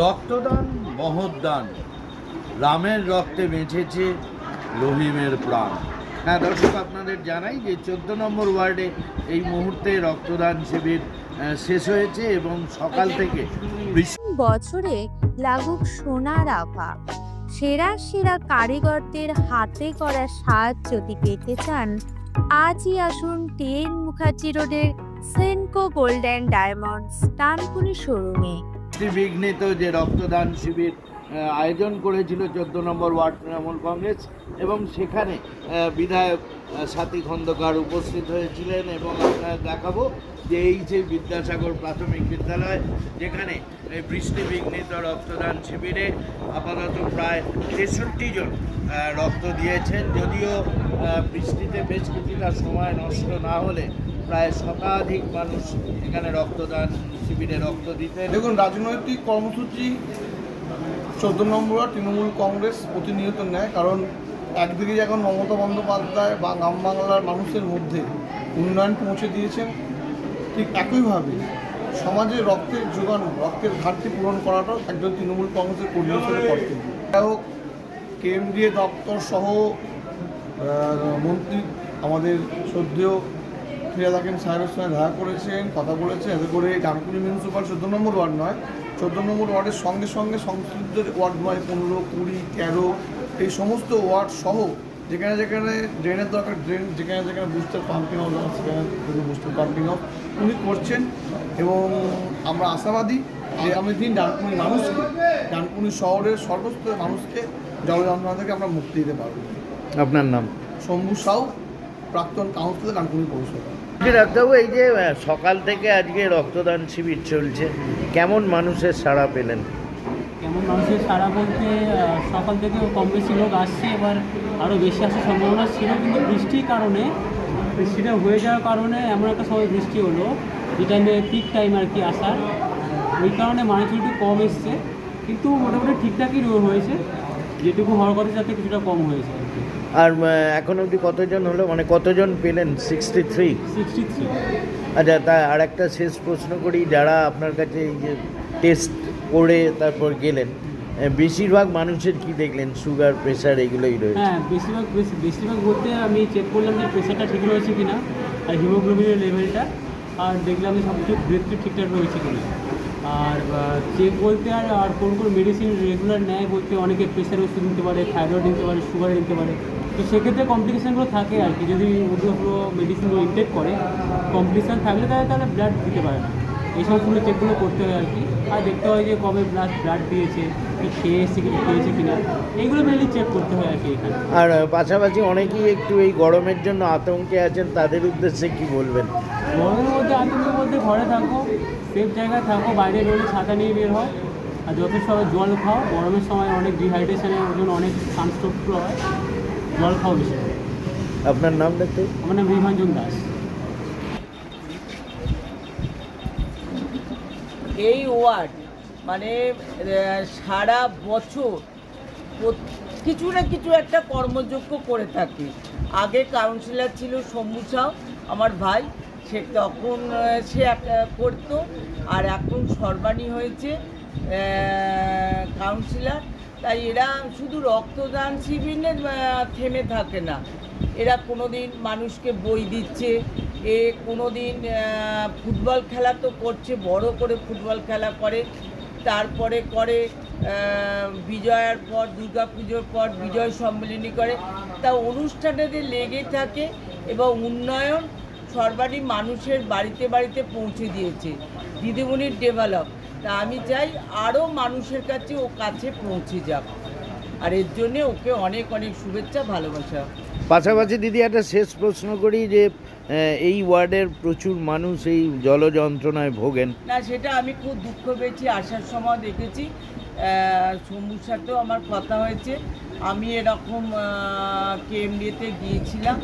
রক্তদান মহদান রামের রক্তে বেঁচেছে রহিমের প্রাণ। হ্যাঁ দর্শক, আপনাদের জানাই যে চোদ্দ নম্বর ওয়ার্ডে এই মুহূর্তে রক্তদান শিবির শেষ হয়েছে এবং সকাল থেকে বছরে লাগুক সোনার আভা। সেরা সেরা কারিগরদের হাতে করা সাজ যদি পেতে চান, আজই আসুন টিএন মুখার্জি রোডের সেনকো গোল্ড অ্যান্ড ডায়মন্ডস তানপুরি শোরুমে। বিঘ্নিত যে রক্তদান শিবির আয়োজন করেছিল চোদ্দ নম্বর ওয়ার্ড তৃণমূল কংগ্রেস এবং সেখানে বিধায়ক সাথী খন্দকার উপস্থিত হয়েছিলেন এবং আপনারা দেখাবো যে এই যে বিদ্যাসাগর প্রাথমিক বিদ্যালয়, যেখানে এই বৃষ্টি রক্তদান শিবিরে আপাতত প্রায় তেষট্টি জন রক্ত দিয়েছেন। যদিও বৃষ্টিতে বেশ কিছুটা সময় নষ্ট না হলে প্রায় শতাধিক মানুষ এখানে রক্তদান শিবিরে রক্ত দিতে দেখুন, রাজনৈতিক কর্মসূচি চোদ্দ নম্বর তৃণমূল কংগ্রেস প্রতিনিয়ত নেয়, কারণ একদিকে যখন মমতা বন্দ্যোপাধ্যায় বা গ্রাম বাংলার মানুষের মধ্যে উন্নয়ন পৌঁছে দিয়েছেন, ঠিক একইভাবে সমাজে রক্তের যোগান, রক্তের ঘাটতি পূরণ করাটাও একজন তৃণমূল কংগ্রেসের কর্মী হিসেবে কর্তব্য। যাই হোক কেন্দ্রীয় দপ্তর সহ মন্ত্রী, আমাদের শ্রদ্ধেয় ফিরাদ হাকিম সাহেবের সঙ্গে দেখা করেছেন কথা বলেছেন। এতে করে ডানকুনি মিউনিসিপাল চোদ্দ নম্বর ওয়ার্ড নয় চোদ্দ নম্বর ওয়ার্ডের সঙ্গে সঙ্গে সংশ্লিষ্ট ওয়ার্ড নয় পনেরো কুড়ি তেরো এই সমস্ত ওয়ার্ড সহ যেখানে যেখানে ড্রেনের দরকার ড্রেন যেখানে যেখানে বুস্টার পাম্পিং হাউস সেখানে বুস্টার পাম্পিং হাউস উনি করছেন। এবং আমরা আশাবাদী আগামী দিন ডানকুনি মানুষকে ডানকুনি শহরের সর্বস্তরের মানুষকে জল যন্ত্রণা থেকে আমরা মুক্তি দিতে পারব। আপনার নাম? শম্ভু সাউ প্রাক্তন কাউন্সিলর ডানকুনি পৌরসভা। ডাক্তারবাবু, এই যে সকাল থেকে আজকে রক্তদান শিবির চলছে, কেমন মানুষের সাড়া পেলেন? কেমন মানুষের সারা বলতে সকাল থেকে কম বেশি লোক আসছে, এবার আরও বেশি আসার সম্ভাবনা ছিল, কিন্তু বৃষ্টির কারণে, বৃষ্টিটা হয়ে যাওয়ার কারণে এমন একটা সময় বৃষ্টি হলো, যে টাইমে পিক টাইম আর কি আসার। ওই কারণে মানুষ একটু কম এসছে, কিন্তু মোটামুটি ঠিকঠাকই হয়েছে। যেটুকু হওয়ার কথা যাতে কিছুটা কম হয়েছে আর এখন অবধি কতজন হলো? মানে কতজন পেলেন? সিক্সটি থ্রি সিক্সটি থ্রি আচ্ছা তা আর একটা শেষ প্রশ্ন করি যারা আপনার কাছে এই যে টেস্ট করে তারপর গেলেন বেশিরভাগ মানুষের কি দেখলেন? সুগার প্রেশার এগুলোই রয়েছে। হ্যাঁ বেশিরভাগ বেশিরভাগ বলতে আমি চেক করলাম যে প্রেশারটা ঠিক রয়েছে কিনা আর হিমোগ্লোবিনের লেভেলটা আর দেখলাম যে সব কিছু ব্রেথ ঠিকঠাক রয়েছে কিনা। আর চেক বলতে আর আর কোন কোন মেডিসিন রেগুলার নেয় বলতে অনেকে প্রেশার ওষুধ নিতে পারে থাইরয়েড নিতে পারে সুগার নিতে পারে। তো সেক্ষেত্রে কমপ্লিকেশানগুলো থাকে আর কি। যদি ওগুলো মেডিসিনগুলো ইনটেক করে কমপ্লিকেশান থাকলে তাহলে তাহলে ব্লাড দিতে পারে না। এই সমস্তগুলো চেকগুলো করতে হয় আর কি। আর দেখতে হয় যে কবে ব্লাড ব্লাড দিয়েছে কি খেয়ে এসছে কিছু খেয়েছে কিনা। এইগুলো মেনলি চেক করতে হয় আর কি এখানে। আর পাশাপাশি অনেকেই একটু এই গরমের জন্য আতঙ্কে আছেন তাদের উদ্দেশ্যে কি বলবেন? গরমের মধ্যে আতঙ্কের মধ্যে ঘরে থাকো সেফ জায়গায় থাকো বাইরে বেরোলে ছাতা নিয়ে বের হয় আর যথেষ্ট জল খাও গরমের সময় অনেক ডিহাইড্রেশনের জন্য অনেক সানস্ট্রোকগুলো হয় জল খাও বেশি। আপনার নাম দেখতে? আমার নাম রিভাঞ্জন দাস। এই ওয়ার্ড মানে সারা বছর কিছু না কিছু একটা কর্মযোগ্য করে থাকে। আগে কাউন্সিলর ছিল শম্ভু সাউ, আমার ভাই, সে তখন সে একটা করতো। আর এখন সর্বাণী হয়েছে কাউন্সিলর তাই এরা শুধু রক্তদান শিবিরে থেমে থাকে না। এরা কোনো দিন মানুষকে বই দিচ্ছে এ কোনো দিন ফুটবল খেলা তো করছে, বড় করে ফুটবল খেলা করে। তারপরে করে বিজয়ার পর দুর্গা পুজোর পর বিজয় সম্মেলনী করে। তা অনুষ্ঠানেতে লেগে থাকে এবং উন্নয়ন সর্বাধিক মানুষের বাড়িতে বাড়িতে পৌঁছে দিয়েছে। দিদিমণির ডেভেলপ। তা আমি চাই আরও মানুষের কাছে ও কাছে পৌঁছে যাক। আর এর জন্যে ওকে অনেক অনেক শুভেচ্ছা, ভালোবাসা। পাশাপাশি দিদি একটা শেষ প্রশ্ন করি যে এই ওয়ার্ডের প্রচুর মানুষ এই জল যন্ত্রণায় ভোগেন। না, সেটা আমি খুব দুঃখ পেয়েছি, আসার সময় দেখেছি। শম্ভুর সাথেও আমার কথা হয়েছে। আমি এরকম কেএমডিতে গিয়েছিলাম।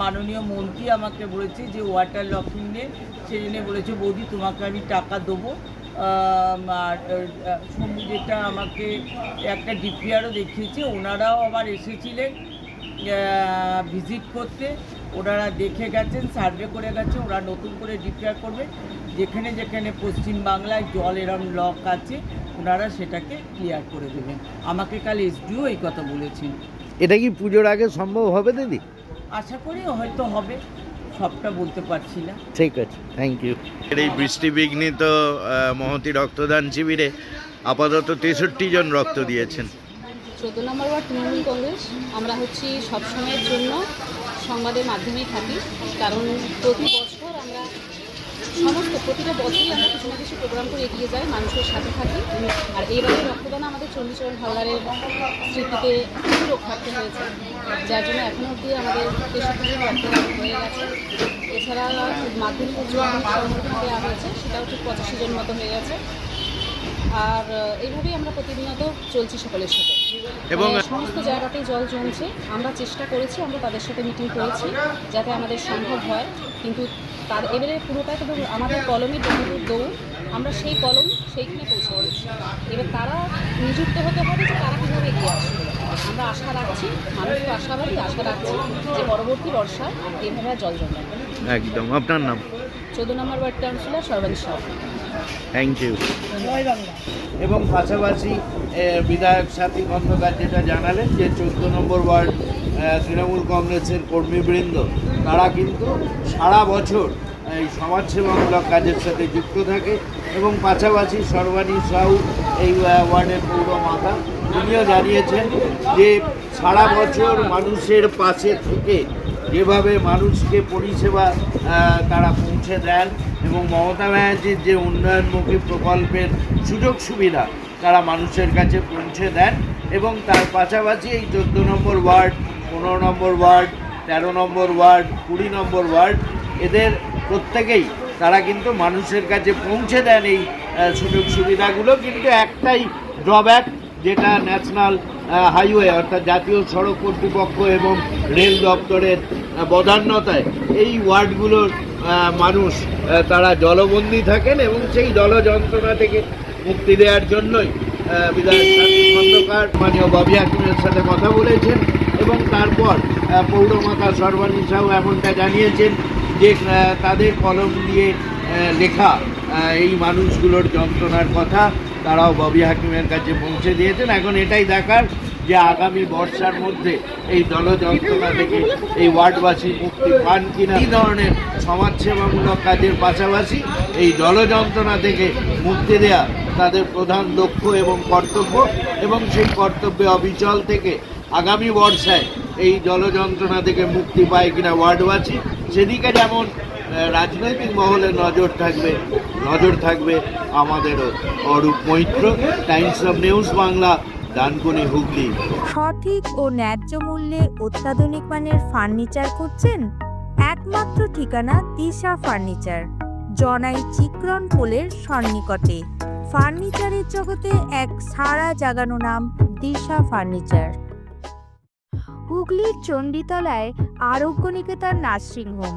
মাননীয় মন্ত্রী আমাকে বলেছে যে, ওয়াটার লকিং নিয়ে সেই জন্য বলেছে, বৌদি, তোমাকে আমি টাকা দেবো। আর শম্ভু যেটা আমাকে একটা ডিপিআরও দেখিয়েছে, ওনারাও আবার এসেছিলেন ভিজিট করতে। ওনারা দেখে গেছেন সার্ভে করে গেছে ওরা নতুন করে ডিক্লেয়ার করবে। যেখানে যেখানে পশ্চিমবাংলায় জল এরম লক আছে ওনারা সেটাকে ক্লিয়ার করে দেবেন। আমাকে কাল এসডিও এই কথা বলেছেন। এটা কি পুজোর আগে সম্ভব হবে দিদি? আশা করি হয়তো হবে সবটা বলতে পারছি না। ঠিক আছে থ্যাংক ইউ এই বৃষ্টি বিঘ্নিত মহতি রক্তদান শিবিরে আপাতত তেষট্টি জন রক্ত দিয়েছেন। চোদ্দ নম্বর ওয়ার্ড তৃণমূল কংগ্রেস আমরা হচ্ছি সবসময়ের জন্য সংবাদের মাধ্যমেই থাকি, কারণ প্রতি বছর আমরা সমস্ত, প্রতিটা বছরই আমরা কিছু না কিছু প্রোগ্রাম করে এগিয়ে যাই, মানুষের সাথে থাকি। আর এইবারে রক্তদান আমাদের চণ্ডীচরণ হালদারের স্মৃতিতে রক্ষার্থে হয়েছে। যার জন্য এখনও অবধি আমাদের তেষট্টি রক্তদান হয়ে গেছে। এছাড়া মাধ্যমিক উচ্চ মাধ্যমিক দেওয়া হয়েছে, সেটাও ঠিক পঁচাশি জন মতো হয়ে গেছে। আর এইভাবেই আমরা প্রতিনিয়ত চলছি সকলের সাথে। এবং সমস্ত জায়গাতেই জল জমছে। আমরা চেষ্টা করেছি আমরা তাদের সাথে মিটিং করেছি যাতে আমাদের সম্ভব হয়। কিন্তু তার এবারে পুরোটা তো আমাদের কলমে যতদূর দৌড় আমরা সেই কলম সেইখানে পৌঁছে এবার তারা নিযুক্ত হতে হবে যে তারা কীভাবে এগিয়ে আসবে। আমরা আশা রাখছি মানুষ তো আশাবাদী আশা রাখছি যে পরবর্তী বর্ষায় এইভাবে জল জমবে একদম। আপনার নাম? চোদ্দ number ward councillor Sarbani Shaw thank you এবং পাশাপাশি বিধায়ক সাথী খন্দকার যেটা জানালেন যে চোদ্দ নম্বর ওয়ার্ড তৃণমূল কংগ্রেসের কর্মীবৃন্দ, তারা কিন্তু সারা বছর এই সমাজসেবামূলক কাজের সাথে যুক্ত থাকে এবং পাশাপাশি সর্বাণী সাউ এই ওয়ার্ডের পৌর মাতা তিনিও জানিয়েছেন যে সারা বছর মানুষের পাশে থেকে যেভাবে মানুষকে পরিষেবা তারা পৌঁছে দেন এবং মমতা ব্যানার্জির যে উন্নয়নমুখী প্রকল্পের সুযোগ সুবিধা তারা মানুষের কাছে পৌঁছে দেন এবং তার পাশাপাশি এই চোদ্দ নম্বর ওয়ার্ড, পনেরো নম্বর ওয়ার্ড, তেরো নম্বর ওয়ার্ড, কুড়ি নম্বর ওয়ার্ড, এদের প্রত্যেকেই তারা কিন্তু মানুষের কাছে পৌঁছে দেন এই সুযোগ সুবিধাগুলো। কিন্তু একটাই ড্রব্যাক যেটা ন্যাশনাল হাইওয়ে অর্থাৎ জাতীয় সড়ক কর্তৃপক্ষ এবং রেল দপ্তরের বদান্যতায় এই ওয়ার্ডগুলোর মানুষ তারা জলবন্দী থাকেন এবং সেই জল যন্ত্রণা থেকে মুক্তি দেওয়ার জন্যই বিধায়ক মাননীয় ববি হাকিমের সাথে কথা বলেছেন এবং তারপর পৌরমাতা সর্বাণী সাহু এমনটা জানিয়েছেন যে তাদের কলম দিয়ে লেখা এই মানুষগুলোর যন্ত্রণার কথা তারাও ববি হাকিমের কাছে পৌঁছে দিয়েছেন। এখন এটাই দেখার যে আগামী বর্ষার মধ্যে এই দল যন্ত্রণা থেকে এই ওয়ার্ডবাসী মুক্তি পান কিনা এই ধরনের সমাজসেবামূলক কাজের পাশাপাশি এই জল যন্ত্রণা থেকে মুক্তি দেয়া তাদের প্রধান লক্ষ্য এবং কর্তব্য এবং সেই কর্তব্যে অবিচল থেকে আগামী বর্ষায় এই জল যন্ত্রণা থেকে মুক্তি পায় কিনা ওয়ার্ডবাসী, সেদিকে যেমন রাজনৈতিক মহলে নজর থাকবে নজর থাকবে আমাদেরও। Arup Maitra Times of News Bangla Dankuni Hooghly. সঠিক ও ন্যায্য মূল্যে অত্যাধুনিক মানের ফার্নিচার খুঁজছেন? একমাত্র ঠিকানা দিশা ফার্নিচার। জনাই চিক্রন পোলের সন্নিকটে। ফার্নিচারের জগতে এক সারা জাগানো নাম দিশা ফার্নিচার। হুগলির চণ্ডীতলায় আরোগ্য নিকেতন নার্সিং হোম